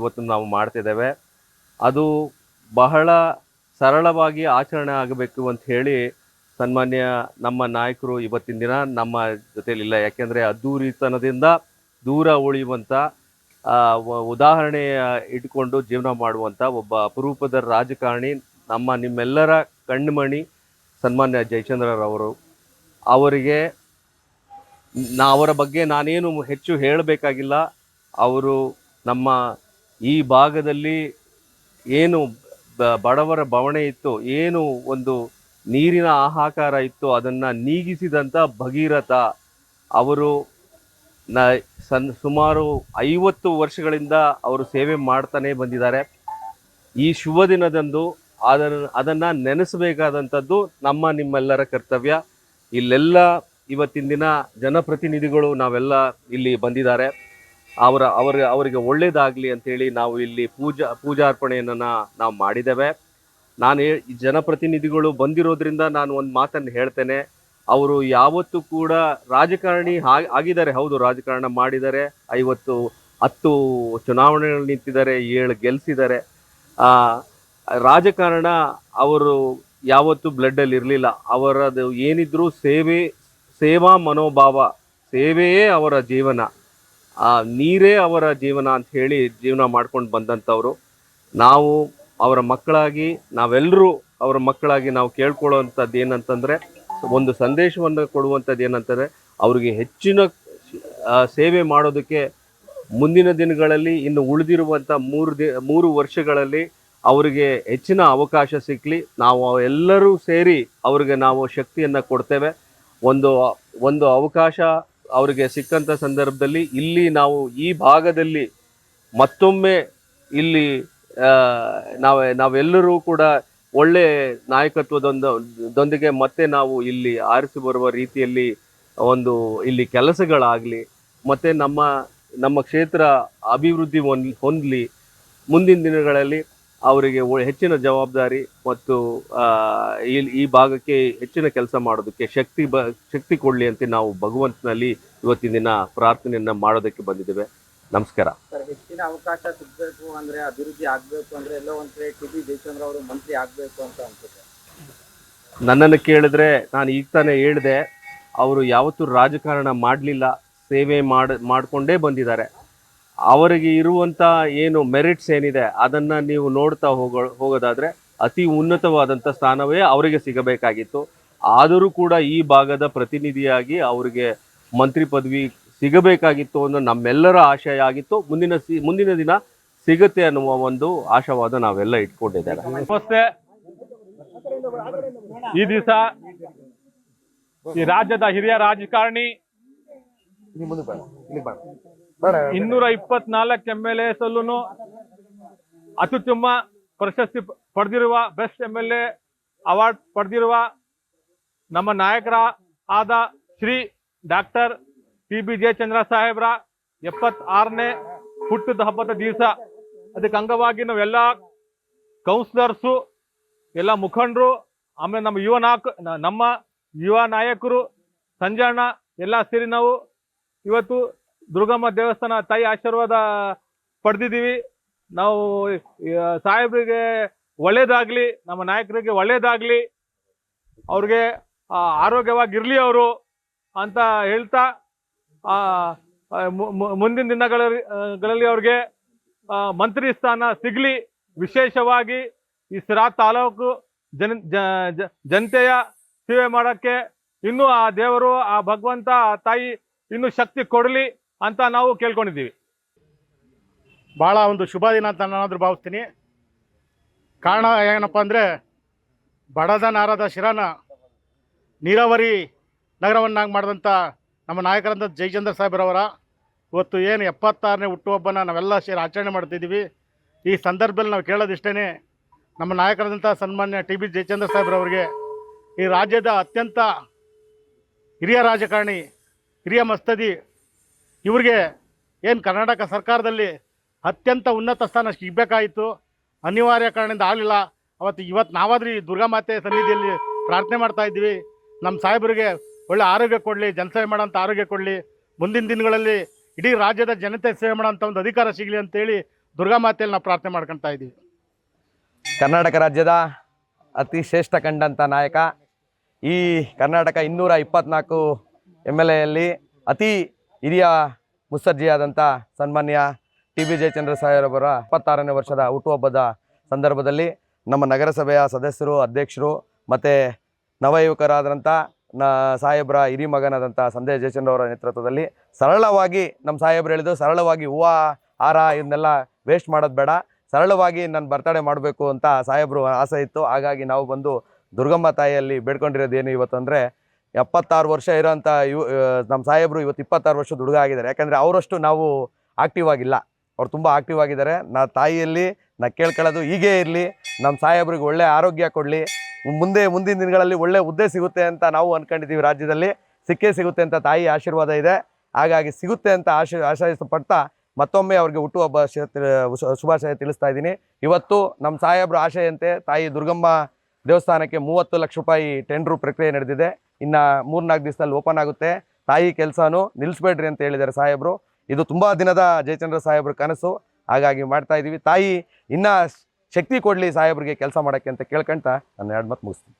ಇವತ್ತು ನಾವು ಮಾಡ್ತಿದ್ದೇವೆ. ಅದು ಬಹಳ ಸರಳವಾಗಿ ಆಚರಣೆ ಆಗಬೇಕು ಅಂತ ಹೇಳಿ ಸನ್ಮಾನ್ಯ ನಮ್ಮ ನಾಯಕರು ಇವತ್ತಿನ ದಿನ ನಮ್ಮ ಜೊತೆಯಲ್ಲಿಲ್ಲ. ಯಾಕೆಂದರೆ ಅದ್ದೂರಿತನದಿಂದ ದೂರ ಉಳಿಯುವಂಥ ಉದಾಹರಣೆ ಇಟ್ಕೊಂಡು ಜೀವನ ಮಾಡುವಂಥ ಒಬ್ಬ ಅಪರೂಪದ ರಾಜಕಾರಣಿ, ನಮ್ಮ ನಿಮ್ಮೆಲ್ಲರ ಕಣ್ಮಣಿ ಸನ್ಮಾನ್ಯ ಜಯಚಂದ್ರರವರು ಅವರಿಗೆ ನಾ, ಅವರ ಬಗ್ಗೆ ನಾನೇನು ಹೆಚ್ಚು ಹೇಳಬೇಕಾಗಿಲ್ಲ. ಅವರು ನಮ್ಮ ಈ ಭಾಗದಲ್ಲಿ ಏನು ಬಡವರ ಬವಣೆ ಇತ್ತು, ಏನು ಒಂದು ನೀರಿನ ಆಹಾಕಾರ ಇತ್ತು, ಅದನ್ನು ನೀಗಿಸಿದಂಥ ಭಗೀರಥ ಅವರು ನ ಸನ್, ಸುಮಾರು ಐವತ್ತು ವರ್ಷಗಳಿಂದ ಅವರು ಸೇವೆ ಮಾಡ್ತಾನೆ ಬಂದಿದ್ದಾರೆ. ಈ ಶುಭ ದಿನದಂದು ಅದನ್ನು ಅದನ್ನು ನೆನೆಸಬೇಕಾದಂಥದ್ದು ನಮ್ಮ ನಿಮ್ಮೆಲ್ಲರ ಕರ್ತವ್ಯ. ಇಲ್ಲೆಲ್ಲ ಇವತ್ತಿನ ದಿನ ಜನಪ್ರತಿನಿಧಿಗಳು ನಾವೆಲ್ಲ ಇಲ್ಲಿ ಬಂದಿದ್ದಾರೆ. ಅವರ ಅವರ ಅವರಿಗೆ ಒಳ್ಳೇದಾಗಲಿ ಅಂತೇಳಿ ನಾವು ಇಲ್ಲಿ ಪೂಜಾ ಪೂಜಾರ್ಪಣೆಯನ್ನು ನಾವು ಮಾಡಿದ್ದೇವೆ. ನಾನು ಈ ಜನಪ್ರತಿನಿಧಿಗಳು ಬಂದಿರೋದ್ರಿಂದ ನಾನು ಒಂದು ಮಾತನ್ನು ಹೇಳ್ತೇನೆ. ಅವರು ಯಾವತ್ತೂ ಕೂಡ ರಾಜಕಾರಣಿ ಆಗಿದ್ದಾರೆ. ಹೌದು ರಾಜಕಾರಣ ಮಾಡಿದ್ದಾರೆ. ಐವತ್ತು ಹತ್ತು ಚುನಾವಣೆಗಳು ನಿಂತಿದ್ದಾರೆ ಏಳು ಗೆಲ್ಸಿದ್ದಾರೆ. ಆ, ರಾಜಕಾರಣ ಅವರು ಯಾವತ್ತೂ ಬ್ಲಡ್ಡಲ್ಲಿ ಇರಲಿಲ್ಲ. ಅವರದು ಏನಿದ್ರೂ ಸೇವೆ ಸೇವಾ ಮನೋಭಾವ ಸೇವೆಯೇ ಅವರ ಜೀವನ. ಆ ನೀರೇ ಅವರ ಜೀವನ ಅಂತ ಹೇಳಿ ಜೀವನ ಮಾಡ್ಕೊಂಡು ಬಂದಂಥವ್ರು. ನಾವು ಅವರ ಮಕ್ಕಳಾಗಿ ನಾವೆಲ್ಲರೂ ಅವರ ಮಕ್ಕಳಾಗಿ ನಾವು ಕೇಳ್ಕೊಳ್ಳೋವಂಥದ್ದು ಏನಂತಂದರೆ, ಒಂದು ಸಂದೇಶವನ್ನು ಕೊಡುವಂಥದ್ದು ಏನಂತಂದರೆ, ಅವರಿಗೆ ಹೆಚ್ಚಿನ ಸೇವೆ ಮಾಡೋದಕ್ಕೆ ಮುಂದಿನ ದಿನಗಳಲ್ಲಿ, ಇನ್ನು ಉಳಿದಿರುವಂಥ ಮೂರು ದಿ, ಮೂರು ವರ್ಷಗಳಲ್ಲಿ ಅವರಿಗೆ ಹೆಚ್ಚಿನ ಅವಕಾಶ ಸಿಕ್ಕಲಿ ನಾವು ಎಲ್ಲರೂ ಸೇರಿ ಅವರಿಗೆ ನಾವು ಶಕ್ತಿಯನ್ನು ಕೊಡ್ತೇವೆ. ಒಂದು ಒಂದು ಅವಕಾಶ ಅವರಿಗೆ ಸಿಕ್ಕಂಥ ಸಂದರ್ಭದಲ್ಲಿ ಇಲ್ಲಿ ನಾವು ಈ ಭಾಗದಲ್ಲಿ ಮತ್ತೊಮ್ಮೆ ಇಲ್ಲಿ ನಾವೇ, ನಾವೆಲ್ಲರೂ ಕೂಡ ಒಳ್ಳೆ ನಾಯಕತ್ವದೊಂದೊಂದಿಗೆ ಮತ್ತೆ ನಾವು ಇಲ್ಲಿ ಆರಿಸಿ ಬರುವ ರೀತಿಯಲ್ಲಿ ಒಂದು ಇಲ್ಲಿ ಕೆಲಸಗಳಾಗಲಿ, ಮತ್ತು ನಮ್ಮ ನಮ್ಮ ಕ್ಷೇತ್ರ ಅಭಿವೃದ್ಧಿ ಹೊಂದ್, ಹೊಂದಲಿ ಮುಂದಿನ ದಿನಗಳಲ್ಲಿ. ಅವರಿಗೆ ಹೆಚ್ಚಿನ ಜವಾಬ್ದಾರಿ ಮತ್ತು ಈ- ಭಾಗಕ್ಕೆ ಹೆಚ್ಚಿನ ಕೆಲಸ ಮಾಡೋದಕ್ಕೆ ಶಕ್ತಿ ಬ ಶಕ್ತಿ ಕೊಡಲಿ ಅಂತ ನಾವು ಭಗವಂತನಲ್ಲಿ ಇವತ್ತಿನ ದಿನ ಪ್ರಾರ್ಥನೆಯನ್ನ ಮಾಡೋದಕ್ಕೆ ಬಂದಿದ್ದೇವೆ. ನಮಸ್ಕಾರ. ಹೆಚ್ಚಿನ ಅವಕಾಶ ಸಿಗಬೇಕು ಅಂದ್ರೆ ಅಭಿವೃದ್ಧಿ ಆಗಬೇಕು ಅಂದ್ರೆ ಎಲ್ಲೋ ಒಂದ್ ಕಡೆ ಟಿ ಬಿ ಜಯಚಂದ್ರ ಅವರು ಮಂತ್ರಿ ಆಗಬೇಕು ಅಂತ ಅನ್ಸುತ್ತೆ. ನನ್ನನ್ನು ಕೇಳಿದ್ರೆ ನಾನು ಈಗ ತಾನೇ ಹೇಳಿದೆ ಅವರು ಯಾವತ್ತೂ ರಾಜಕಾರಣ ಮಾಡಲಿಲ್ಲ ಸೇವೆ ಮಾಡ್ ಮಾಡಿಕೊಂಡೇ ಬಂದಿದ್ದಾರೆ. ಅವರಿಗೆ ಇರುವಂಥ ಏನು ಮೆರಿಟ್ಸ್ ಏನಿದೆ, ಅದನ್ನು ನೀವು ನೋಡ್ತಾ ಹೋಗೋದಾದ್ರೆ ಅತಿ ಉನ್ನತವಾದಂಥ ಸ್ಥಾನವೇ ಅವರಿಗೆ ಸಿಗಬೇಕಾಗಿತ್ತು. ಆದರೂ ಕೂಡ ಈ ಭಾಗದ ಪ್ರತಿನಿಧಿಯಾಗಿ ಅವರಿಗೆ ಮಂತ್ರಿ ಪದವಿ ಸಿಗಬೇಕಾಗಿತ್ತು ಅನ್ನೋ ನಮ್ಮೆಲ್ಲರ ಆಶಯ ಆಗಿತ್ತು. ಮುಂದಿನ ಸಿ, ಮುಂದಿನ ದಿನ ಸಿಗುತ್ತೆ ಅನ್ನುವ ಒಂದು ಆಶಾವಾದ ನಾವೆಲ್ಲ ಇಟ್ಕೊಂಡಿದ್ದೇವೆ. ನಮಸ್ತೆ. ಈ ದಿವಸ ಈ ರಾಜ್ಯದ ಹಿರಿಯ ರಾಜಕಾರಣಿ ಇನ್ನೂರ ಇಪ್ಪತ್ನಾಲ್ಕು ಎಂ ಎಲ್ ಎಸ್ ಅಲ್ಲೂ ಅತ್ಯುತ್ತಮ ಪ್ರಶಸ್ತಿ ಪಡೆದಿರುವ best M L A award ಪಡೆದಿರುವ ನಮ್ಮ ನಾಯಕರ ಆದ Shri doctor P B Jayachandra ಸಾಹೇಬ್ರ ಎಪ್ಪತ್ತಾರನೇ ಹುಟ್ಟಿದ ಹಬ್ಬದ ದಿವಸ. ಅದಕ್ಕೆ ಅಂಗವಾಗಿ ನಾವೆಲ್ಲ ಕೌನ್ಸಿಲರ್ಸು ಎಲ್ಲ ಮುಖಂಡರು, ಆಮೇಲೆ ನಮ್ಮ ಯುವ ನಮ್ಮ ಯುವ ನಾಯಕರು, ಸಂಜಾಣ, ಎಲ್ಲ ಸೇರಿ ನಾವು ಇವತ್ತು ದುರ್ಗಮ್ಮ ದೇವಸ್ಥಾನ ತಾಯಿ ಆಶೀರ್ವಾದ ಪಡೆದಿದ್ದೀವಿ. ನಾವು ಸಾಹೇಬರಿಗೆ ಒಳ್ಳೇದಾಗ್ಲಿ, ನಮ್ಮ ನಾಯಕರಿಗೆ ಒಳ್ಳೇದಾಗ್ಲಿ, ಅವ್ರಿಗೆ ಆರೋಗ್ಯವಾಗಿರಲಿ ಅವರು ಅಂತ ಹೇಳ್ತಾ ಮುಂದಿನ ದಿನಗಳಲ್ಲಿ ಅವ್ರಿಗೆ ಮಂತ್ರಿ ಸ್ಥಾನ ಸಿಗ್ಲಿ. ವಿಶೇಷವಾಗಿ ಈ ಸಿರಾ ತಾಲೂಕು ಜನ ಜನತೆಯ ಸೇವೆ ಮಾಡೋಕ್ಕೆ ಇನ್ನೂ ಆ ದೇವರು, ಆ ಭಗವಂತ, ಆ ತಾಯಿ ಇನ್ನೂ ಶಕ್ತಿ ಕೊಡಲಿ ಅಂತ ನಾವು ಕೇಳ್ಕೊಂಡಿದ್ದೀವಿ. ಭಾಳ ಒಂದು ಶುಭ ದಿನ ಅಂತ ನಾನಾದರೂ ಭಾವಿಸ್ತೀನಿ. ಕಾರಣ ಏನಪ್ಪ ಅಂದರೆ, ಬಡದ ನಾರದ ಶಿರನ ನೀರಾವರಿ ನಗರವನ್ನಾಗಿ ಮಾಡಿದಂಥ ನಮ್ಮ ನಾಯಕರಂತ ಜಯಚಂದ್ರ ಸಾಹೇಬ್ರವರ ಇವತ್ತು ಏನು ಎಪ್ಪತ್ತಾರನೇ ಹುಟ್ಟುಹಬ್ಬನ ನಾವೆಲ್ಲ ಸೇರಿ ಆಚರಣೆ ಮಾಡ್ತಿದ್ದೀವಿ. ಈ ಸಂದರ್ಭದಲ್ಲಿ ನಾವು ಕೇಳೋದಿಷ್ಟೇ ನಮ್ಮ ನಾಯಕರಾದಂಥ ಸನ್ಮಾನ್ಯ ಟಿ ಬಿ ಜಯಚಂದ್ರ ಸಾಹೇಬ್ರವರಿಗೆ ಈ ರಾಜ್ಯದ ಅತ್ಯಂತ ಹಿರಿಯ ರಾಜಕಾರಣಿ ಹಿರಿಯ ಮಸ್ತದಿ, ಇವ್ರಿಗೆ ಏನು ಕರ್ನಾಟಕ ಸರ್ಕಾರದಲ್ಲಿ ಅತ್ಯಂತ ಉನ್ನತ ಸ್ಥಾನ ಸಿಗಬೇಕಾಯಿತು. ಅನಿವಾರ್ಯ ಕಾರಣದಿಂದ ಆಗಲಿಲ್ಲ. ಅವತ್ತು ಇವತ್ತು ನಾವಾದ್ರೂ ಈ ದುರ್ಗಾಮಾತೆ ಸನ್ನಿಧಿಯಲ್ಲಿ ಪ್ರಾರ್ಥನೆ ಮಾಡ್ತಾ ಇದ್ವಿ ನಮ್ಮ ಸಾಹೇಬರಿಗೆ ಒಳ್ಳೆ ಆರೋಗ್ಯ ಕೊಡಲಿ, ಜನಸೇವೆ ಮಾಡೋಂಥ ಆರೋಗ್ಯ ಕೊಡಲಿ. ಮುಂದಿನ ದಿನಗಳಲ್ಲಿ ಇಡೀ ರಾಜ್ಯದ ಜನತೆ ಸೇವೆ ಮಾಡೋಂಥ ಒಂದು ಅಧಿಕಾರ ಸಿಗಲಿ ಅಂತೇಳಿ ದುರ್ಗಾ ಮಾತೆಯಲ್ಲಿ ನಾವು ಪ್ರಾರ್ಥನೆ ಮಾಡ್ಕೊತಾ ಇದ್ದೀವಿ. ಕರ್ನಾಟಕ ರಾಜ್ಯದ ಅತಿ ಶ್ರೇಷ್ಠ ಕಂಡಂಥ ನಾಯಕ. ಈ ಕರ್ನಾಟಕ ಇನ್ನೂರ ಇಪ್ಪತ್ನಾಲ್ಕು ಎಂ ಎಲ್ ಎಯಲ್ಲಿ ಅತಿ ಹಿರಿಯ ಮುತ್ಸರ್ಜಿಯಾದಂಥ ಸನ್ಮಾನ್ಯ ಟಿ ಬಿ ಜಯಚಂದ್ರ ಸಾಹೇಬ್ರವರ ಇಪ್ಪತ್ತಾರನೇ ವರ್ಷದ ಹುಟ್ಟುಹಬ್ಬದ ಸಂದರ್ಭದಲ್ಲಿ ನಮ್ಮ ನಗರಸಭೆಯ ಸದಸ್ಯರು, ಅಧ್ಯಕ್ಷರು ಮತ್ತು ನವಯುವಕರಾದಂಥ ನ ಸಾಹೇಬ್ರ ಹಿರಿ ಮಗನಾದಂಥ ಸಂದೇಶ್ ಜಯಚಂದ್ರ ಅವರ ನೇತೃತ್ವದಲ್ಲಿ ಸರಳವಾಗಿ ನಮ್ಮ ಸಾಹೇಬ್ರು ಹೇಳಿದ್ದು ಸರಳವಾಗಿ ಹೂವು, ಹಾರ ಇದನ್ನೆಲ್ಲ ವೇಸ್ಟ್ ಮಾಡೋದು ಬೇಡ. ಸರಳವಾಗಿ ನಾನು ಬರ್ತಡೇ ಮಾಡಬೇಕು ಅಂತ ಸಾಹೇಬ್ರು ಆಸೆ ಇತ್ತು. ಹಾಗಾಗಿ ನಾವು ಬಂದು ದುರ್ಗಮ್ಮ ತಾಯಿಯಲ್ಲಿ ಬೇಡ್ಕೊಂಡಿರೋದು ಏನು ಇವತ್ತು ಅಂದರೆ ಎಪ್ಪತ್ತಾರು ವರ್ಷ ಇರೋಂಥ ಯು ನಮ್ಮ ಸಾಹೇಬರು ಇವತ್ತು ಇಪ್ಪತ್ತಾರು ವರ್ಷದ ಹುಡುಗ ಆಗಿದ್ದಾರೆ. ಯಾಕಂದರೆ ಅವರಷ್ಟು ನಾವು ಆಕ್ಟಿವ್ ಆಗಿಲ್ಲ. ಅವ್ರು ತುಂಬ ಆಕ್ಟಿವ್ ಆಗಿದ್ದಾರೆ. ನಾ ತಾಯಿಯಲ್ಲಿ ನಾ ಕೇಳ್ಕೊಳ್ಳೋದು ಹೀಗೇ ಇರಲಿ, ನಮ್ಮ ಸಾಹೇಬ್ರಿಗೆ ಒಳ್ಳೆ ಆರೋಗ್ಯ ಕೊಡಲಿ, ಮುಂದೆ, ಮುಂದಿನ ದಿನಗಳಲ್ಲಿ ಒಳ್ಳೆ ಹುದ್ದೆ ಸಿಗುತ್ತೆ ಅಂತ ನಾವು ಅಂದ್ಕೊಂಡಿದ್ದೀವಿ ರಾಜ್ಯದಲ್ಲಿ. ಸಿಕ್ಕೇ ಸಿಗುತ್ತೆ ಅಂತ ತಾಯಿ ಆಶೀರ್ವಾದ ಇದೆ. ಹಾಗಾಗಿ ಸಿಗುತ್ತೆ ಅಂತ ಆಶೀ ಆಶಯಿಸಪಡ್ತಾ ಮತ್ತೊಮ್ಮೆ ಅವ್ರಿಗೆ ಹುಟ್ಟುಹಬ್ಬ ಶುಭಾಶಯ ತಿಳಿಸ್ತಾ ಇದ್ದೀನಿ. ಇವತ್ತು ನಮ್ಮ ಸಾಹೇಬ್ರ ಆಶಯಂತೆ ತಾಯಿ ದುರ್ಗಮ್ಮ ದೇವಸ್ಥಾನಕ್ಕೆ ಮೂವತ್ತು ಲಕ್ಷ ರೂಪಾಯಿ ಟೆಂಡ್ರು ಪ್ರಕ್ರಿಯೆ ನಡೆದಿದೆ. ಇನ್ನು ಮೂರ್ನಾಲ್ಕು ದಿವಸದಲ್ಲಿ ಓಪನ್ ಆಗುತ್ತೆ. ತಾಯಿ ಕೆಲಸನೂ ನಿಲ್ಲಿಸ್ಬೇಡ್ರಿ ಅಂತ ಹೇಳಿದ್ದಾರೆ ಸಾಹೇಬರು. ಇದು ತುಂಬ ದಿನದ ಜಯಚಂದ್ರ ಸಾಹೇಬ್ರ ಕನಸು. ಹಾಗಾಗಿ ಮಾಡ್ತಾ ಇದ್ದೀವಿ ತಾಯಿ, ಇನ್ನೂ ಶಕ್ತಿ ಕೊಡಲಿ ಸಾಹೇಬ್ರಿಗೆ ಕೆಲಸ ಮಾಡೋಕ್ಕೆ ಅಂತ ಕೇಳ್ಕೊಂತ ನಾನು ಎರಡು ಮಾತು ಮುಗಿಸ್ತೀನಿ.